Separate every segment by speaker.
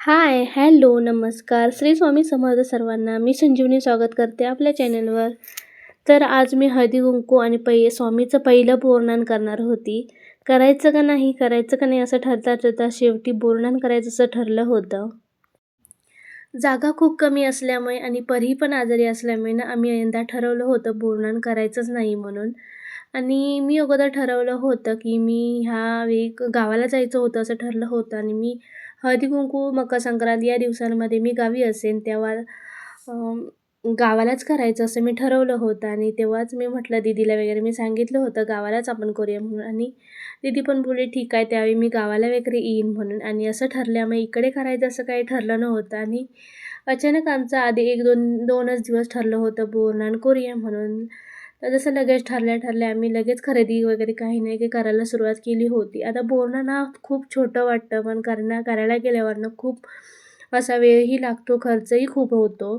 Speaker 1: Hi hello नमस्कार. श्री स्वामी समर्थ सर्वांना मी संजीवनी स्वागत करते आपल्या चॅनलवर. तर आज मी हळदी कुंकू आणि पै स्वामीचं पहिलं बोरणान करणार होती. करायचं का नाही? करायचं का नाही असं ठरता ठरता शेवटी बोरणान करायचं असं ठरलं होतं. जागा खूप कमी असल्यामुळे आणि परी पण आजारी असल्यामुळे ना आम्ही यंदा ठरवलं होतं बोरणान करायचंच नाही म्हणून. आणि मी अगोदर ठरवलं होतं की मी ह्या वेळी गावाला जायचं होतं असं ठरलं होतं आणि मी हळदी कुंकू मकर संक्रांत या दिवसांमध्ये मी गावी असेन तेव्हा गावालाच करायचं असं मी ठरवलं होतं आणि तेव्हाच मी म्हटलं दीदीला वगैरे मी सांगितलं होतं गावालाच आपण करूया म्हणून आणि दीदी पण बोलली ठीक आहे त्यावेळी मी गावाला वगैरे येईन म्हणून. आणि असं ठरल्यामुळे इकडे करायचं असं काही ठरलं नव्हतं आणि अचानक आमचं आधी एक दोन दोनच दिवस ठरलं होतं बोरनान करूया म्हणून. तर जसं लगेच ठरल्या ठरल्या आम्ही लगेच खरेदी वगैरे काही नाही काही करायला सुरुवात केली होती. आता बोलणं ना खूप छोटं वाटतं पण करणं करायला गेल्यावरनं खूप असा वेळही लागतो खर्चही खूप होतो.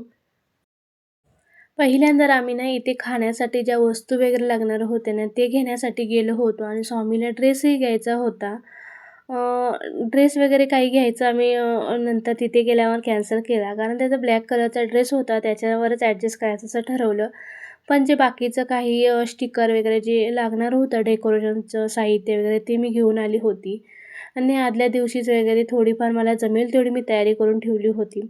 Speaker 1: पहिल्यांदा आम्ही ना इथे खाण्यासाठी ज्या वस्तू वगैरे लागणार होत्या ना ते घेण्यासाठी गेलो होतो आणि स्वामीला ड्रेसही घ्यायचा होता. ड्रेस वगैरे काही घ्यायचं आम्ही नंतर तिथे गेल्यावर कॅन्सल केला. कारण त्याचा ब्लॅक कलरचा ड्रेस होता त्याच्यावरच ॲडजस्ट करायचं असं ठरवलं. पण जे बाकीचं काही स्टिकर वगैरे जे लागणार होतं डेकोरेशनचं साहित्य वगैरे ते मी घेऊन आली होती. आणि आदल्या दिवशीच वगैरे थोडीफार मला जमेल तेवढी मी तयारी करून ठेवली होती.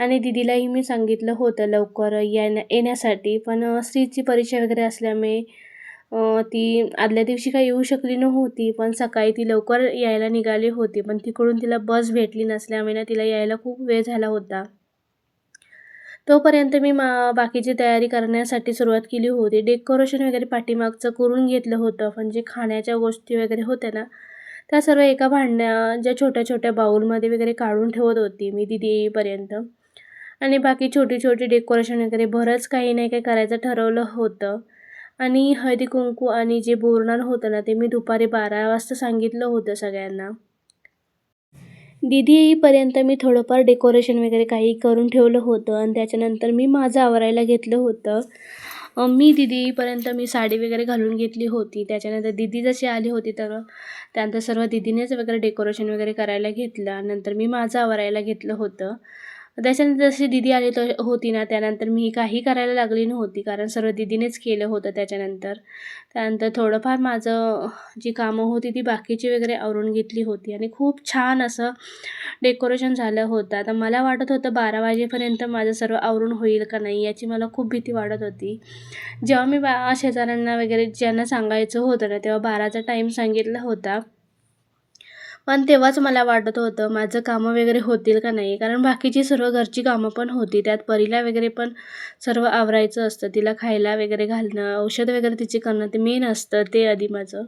Speaker 1: आणि दीदीलाही मी सांगितलं होतं लवकर येण्या येण्यासाठी पण स्त्रीची परीक्षा वगैरे असल्यामुळे ती आदल्या दिवशी काही येऊ शकली नव्हती पण सकाळी ती लवकर यायला निघाली होती पण तिकडून तिला बस भेटली नसल्यामुळे ना तिला यायला खूप वेळ झाला होता. तोपर्यंत मी मा बाकीची तयारी करण्यासाठी सुरुवात केली होती. डेकोरेशन वगैरे पाठीमागचं करून घेतलं होतं. पण जे खाण्याच्या गोष्टी वगैरे होत्या ना त्या सर्व एका भांड्या ज्या छोट्या छोट्या बाऊलमध्ये वगैरे काढून ठेवत होती मी दीदी येईपर्यंत आणि बाकी छोटी छोटी डेकोरेशन वगैरे बरंच काही नाही काही करायचं ठरवलं होतं. आणि हळदी कुंकू आणि जे बोरणार होतं ना ते मी दुपारी बारा वाजता सांगितलं होतं सगळ्यांना. दीदी येईपर्यंत मी थोडंफार डेकोरेशन वगैरे काही करून ठेवलं होतं आणि त्याच्यानंतर मी माझं आवरायला घेतलं होतं. मी दीदी येईपर्यंत मी साडी वगैरे घालून घेतली होती. त्याच्यानंतर दीदी जशी आली होती तर त्यानंतर सर्व दीदीनेच वगैरे डेकोरेशन वगैरे करायला घेतलं नंतर मी माझं आवरायला घेतलं होतं. त्याच्यानंतर जशी दीदी आली तर होती ना त्यानंतर मी काही करायला लागली नव्हती कारण सर्व दिदीनेच केलं होतं त्याच्यानंतर. त्यानंतर थोडंफार माझं जी कामं होती ती बाकीची वगैरे आवरून घेतली होती आणि खूप छान असं डेकोरेशन झालं होतं. आता मला वाटत होतं बारा वाजेपर्यंत माझं सर्व आवरून होईल का नाही याची मला खूप भीती वाटत होती. जेव्हा मी बा शेजाऱ्यांना वगैरे ज्यांना सांगायचं होतं ना तेव्हा बाराचा टाईम सांगितला होता. पण तेव्हाच मला वाटत होतं माझं कामं वगैरे होतील का नाही? कारण बाकीची सर्व घरची कामं पण होती. त्यात परीला वगैरे पण सर्व आवरायचं असतं. तिला खायला वगैरे घालणं औषध वगैरे तिची करणं ते मेन असतं ते आधी माझं.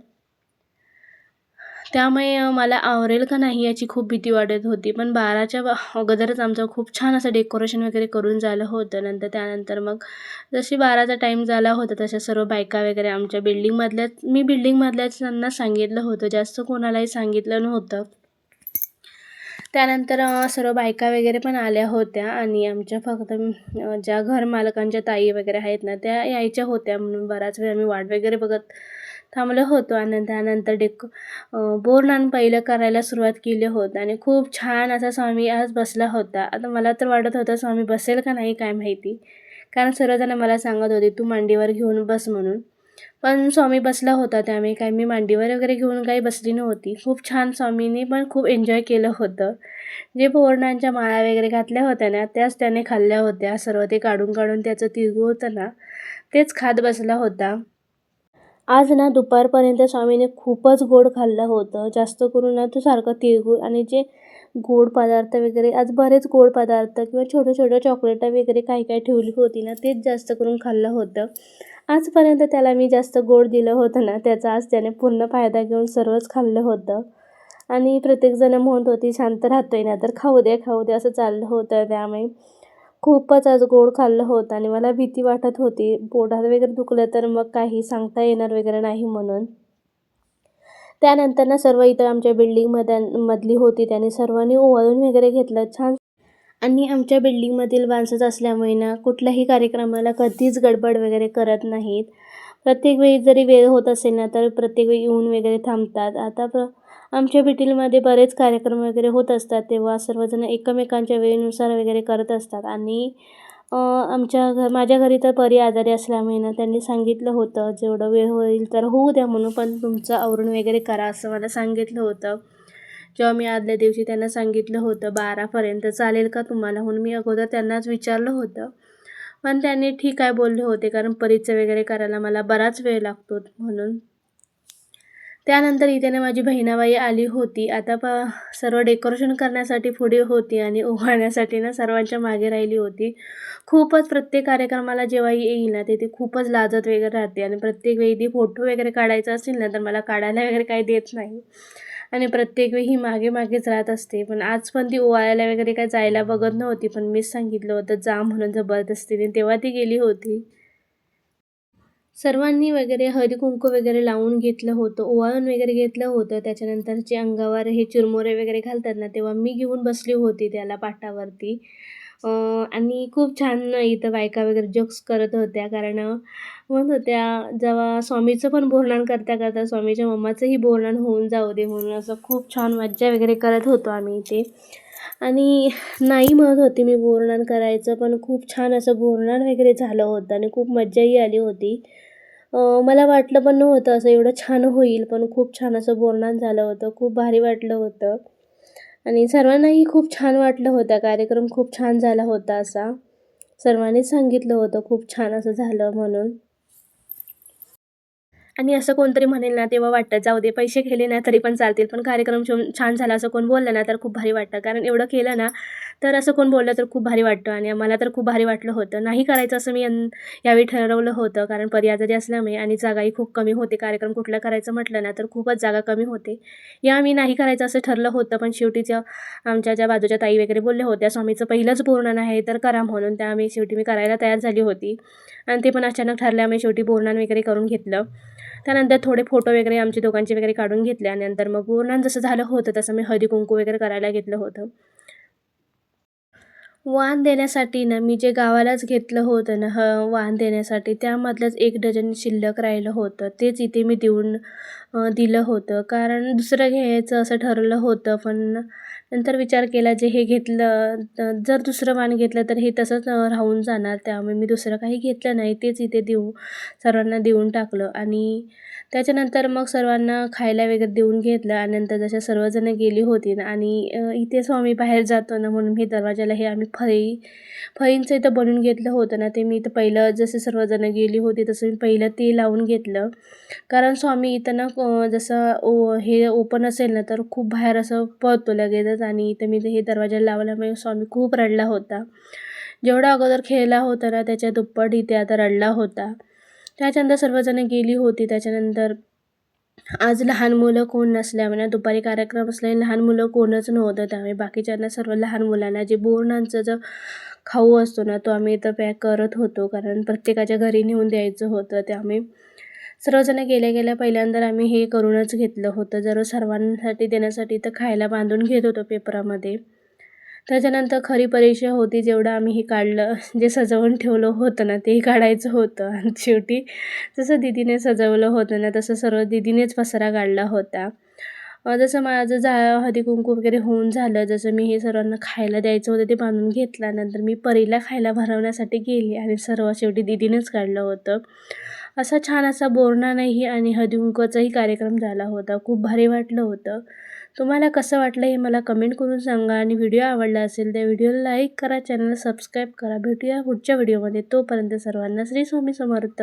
Speaker 1: त्यामुळे मला आवरेल का नाही याची खूप भीती वाटत होती. पण बाराच्या अगोदरच आमचं खूप छान असं डेकोरेशन वगैरे करून झालं होतं. नंतर त्यानंतर मग जशी बाराचा टाईम झाला होता तशा सर्व बायका वगैरे आमच्या बिल्डिंगमधल्याच मी बिल्डिंगमधल्याच त्यांना सांगितलं होतं. जास्त कोणालाही सांगितलं नव्हतं. त्यानंतर सर्व बायका वगैरे पण आल्या होत्या आणि आमच्या फक्त ज्या घर मालकांच्या ताई वगैरे आहेत ना त्या यायच्या होत्या म्हणून बराच वेळ आम्ही वाट वगैरे बघत थांबलो होतो आणि त्यानंतर डेको बोरनान पहिलं करायला सुरुवात केली होती आणि खूप छान असा स्वामी आज बसला होता. आता मला तर वाटत होतं स्वामी बसेल का नाही काय माहिती. कारण सर्वजण मला सांगत होते तू मांडीवर घेऊन बस म्हणून. पण स्वामी बसला होता त्यामुळे काय मी मांडीवर वगैरे घेऊन काही बसली नव्हती. खूप छान स्वामींनी पण खूप एन्जॉय केलं होतं. जे पोरणांच्या माळा वगैरे घातल्या होत्या ना त्याच त्याने खाल्ल्या होत्या. सर्व ते काढून काढून त्याचं तिरगू होतं ना तेच खात बसला होता. आज ना दुपारपर्यंत स्वामीने खूपच गोड खाल्लं होतं. जास्त करून ना तो सारखं तिळगुळ आणि जे गोड पदार्थ वगैरे आज बरेच गोड पदार्थ किंवा छोटं छोट्या चॉकलेट वगैरे काही काही ठेवली होती ना तेच जास्त करून खाल्लं होतं. आजपर्यंत त्याला मी जास्त गोड दिलं होतं ना त्याचा आज त्याने पूर्ण फायदा घेऊन सर्वच खाल्लं होतं. आणि प्रत्येकजण म्हणत होती शांत राहतोय ना तर खाऊ दे खाऊ दे असं चाललं होतं त्यामुळे. खूपच आज गोड खाल्लं होतं आणि मला भीती वाटत होती. पोटात वगैरे दुखलं तर मग काही सांगता येणार वगैरे नाही म्हणून. त्यानंतर ना सर्व इथं आमच्या बिल्डिंगमध्ये मधली होती. त्याने सर्वांनी ओवाळून वगैरे घेतलं. छान. आणि आमच्या बिल्डिंगमधील माणसंच असल्यामुळे ना कुठल्याही कार्यक्रमाला कधीच गडबड वगैरे करत नाहीत. प्रत्येक वेळी जरी वेळ होत असेल ना तर प्रत्येक वेळी येऊन वगैरे थांबतात. आता प्र आमच्या बिटीलमध्ये बरेच कार्यक्रम वगैरे होत असतात तेव्हा सर्वजण एकमेकांच्या वेळेनुसार वगैरे करत असतात. आणि आमच्या घ माझ्या घरी तर परी आजारी असल्यामुळे ना त्यांनी सांगितलं होतं जेवढं वेळ होईल तर होऊ द्या म्हणून पण तुमचं आवरून वगैरे करा असं मला सांगितलं होतं. जेव्हा मी आदल्या दिवशी त्यांना सांगितलं होतं बारापर्यंत चालेल का तुम्हाला? म्हणून मी अगोदर त्यांनाच विचारलं होतं. पण त्यांनी ठीक आहे बोलले होते कारण परीचं वगैरे करायला मला बराच वेळ लागतो म्हणून. त्यानंतर इथे ना माझी बहिणाबाई आली होती. आता प सर्व डेकोरेशन करण्यासाठी पुढे होती आणि उभारण्यासाठी ना सर्वांच्या मागे राहिली होती. खूपच प्रत्येक कार्यक्रमाला जेव्हा येईल ना तिथे खूपच लाजत वगैरे राहते आणि प्रत्येक वेळी ती फोटो वगैरे काढायचा असेल ना तर मला काढायला वगैरे काही देत नाही. आणि प्रत्येक वेळी ही मागे मागेच राहत असते. पण आज पण ती ओवाळायला वगैरे काय जायला बघत नव्हती पण मीच सांगितलं होतं जा म्हणून जबरदस्तीने तेव्हा ती गेली होती. सर्वांनी वगैरे हळदी कुंकू वगैरे लावून घेतलं होतं ओवाळून वगैरे घेतलं होतं. त्याच्यानंतर जे अंगावर हे चुरमुरे वगैरे घालतात ना तेव्हा मी घेऊन बसली होती त्याला पाटावरती. आणि खूप छान इथं बायका वगैरे जोक्स करत होत्या. कारण म्हणत होत्या जेव्हा स्वामीचं पण बोरणान करता करता स्वामीच्या मम्माचंही बोरणान होऊन जाऊ दे म्हणून असं खूप छान मज्जा वगैरे करत होतो आम्ही इथे. आणि नाही म्हणत होती मी बोरणान करायचं पण खूप छान असं बोरणान वगैरे झालं होतं आणि खूप मज्जाही आली होती. मला वाटलं पण नव्हतं असं एवढं छान होईल पण खूप छान असं बोलणं झालं होतं. खूप भारी वाटलं होतं. आणि सर्वांनाही खूप छान वाटलं होतं. कार्यक्रम खूप छान झाला होता असा. सर्वांनीच सांगितलं होतं खूप छान असं झालं म्हणून. आणि असं कोणतरी म्हणेल ना तेव्हा वाटतं जाऊ दे पैसे केले ना तरी पण चालतील. पण कार्यक्रम छान झाला असं कोण बोललं ना तर खूप भारी वाटतं. कारण एवढं केलं ना तर असं कोण बोललं तर खूप भारी वाटतं. आणि मला तर खूप भारी वाटलं होतं. नाही करायचं असं मी यावेळी ठरवलं होतं. कारण पर्याजरी असल्यामुळे आणि जागाही खूप कमी होते कार्यक्रम कुठलं करायचं म्हटलं ना तर खूपच जागा कमी होते. या मी नाही करायचं असं ठरलं होतं पण शेवटीच्या आमच्या ज्या बाजूच्या ताई वगैरे बोलल्या होत्या स्वामीचं पहिलंच बोर्णन आहे तर करा म्हणून. त्या आम्ही शेवटी मी करायला तयार झाली होती. आणि ते पण अचानक ठरल्यामुळे शेवटी बोर्णन वगैरे करून घेतलं. त्यानंतर थोडे फोटो वगैरे आमचे दोघांचे वगैरे काढून घेतले आणि नंतर मग पूर्ण जसं झालं होतं तसं मी हळदी कुंकू वगैरे करायला घेतलं होतं. वाण देण्यासाठी ना मी जे गावालाच घेतलं होतं ना ह वाण देण्यासाठी त्यामधलंच एक डझन शिल्लक राहिलं होतं. तेच इथे मी देऊन दिलं होतं. कारण दुसरं घ्यायचं असं ठरलं होतं पण नंतर विचार केला जे हे घेतलं जर दुसरं वाण घेतलं तर हे तसंच राहून जाणार. त्यामुळे मी दुसरं काही घेतलं नाही. तेच इथे देऊ सर्वांना देऊन टाकलं. आणि त्याच्यानंतर मग सर्वांना खायला वगैरे देऊन घेतलं. आणि नंतर जशा सर्वजणं गेली होती ना आणि इथे स्वामी बाहेर जातो ना म्हणून मी दरवाजाला हे आम्ही फळी फळींचं इथं बनवून घेतलं होतं ना ते मी इथं पहिलं जसे सर्वजणं गेली होती तसं मी पहिलं ते लावून घेतलं. कारण स्वामी इथं ना जसं ओ हे ओपन असेल ना तर खूप बाहेर असं पळतो लगेचच आणि इथं मी हे दरवाजा लावल्यामुळे स्वामी खूप रडला होता. जेवढा अगोदर खेळला होता ना त्याच्या दुप्पट इथे आता रडला होता. त्याच्यानंतर सर्वजणं गेली होती. त्याच्यानंतर आज लहान मुलं कोण नसल्यामुळे दुपारी कार्यक्रम असल्याने लहान मुलं कोणच नव्हतं त्यामुळे बाकीच्यांना सर्व लहान मुलांना जे बोरणांचं जो खाऊ असतो ना तो आम्ही इथं पॅक करत होतो. कारण प्रत्येकाच्या घरी नेऊन द्यायचं होतं त्यामुळे सर्वजण गेल्या गेल्या पहिल्यांदा आम्ही हे करूनच घेतलं होतं. जर सर्वांसाठी देण्यासाठी तर खायला बांधून घेत होतो पेपरामध्ये. त्याच्यानंतर खरी परीक्षा होती जेवढं आम्ही हे काढलं जे सजवून ठेवलं होतं ना तेही काढायचं होतं. आणि शेवटी जसं दिदीने सजवलं होतं ना तसं सर्व दिदीनेच पसारा काढला होता. जसं माझं जा हळदी कुंकू वगैरे होऊन झालं जसं मी हे सर्वांना खायला द्यायचं होतं ते बांधून घेतला नंतर मी परीला खायला भरवण्यासाठी गेली आणि सर्व शेवटी दिदीनेच काढलं होतं. असा छान असा बोरणा नाही आणि हळदी कुंकूचाही कार्यक्रम झाला होता. खूप भारी वाटलं होतं. तुम्हाला कसं वाटलं हे मला कमेंट करून सांगा आणि व्हिडिओ आवडला असेल तर व्हिडिओला लाईक करा चॅनल सबस्क्राईब करा. भेटूया पुढच्या व्हिडिओमध्ये. तोपर्यंत सर्वांना श्री स्वामी समर्थ.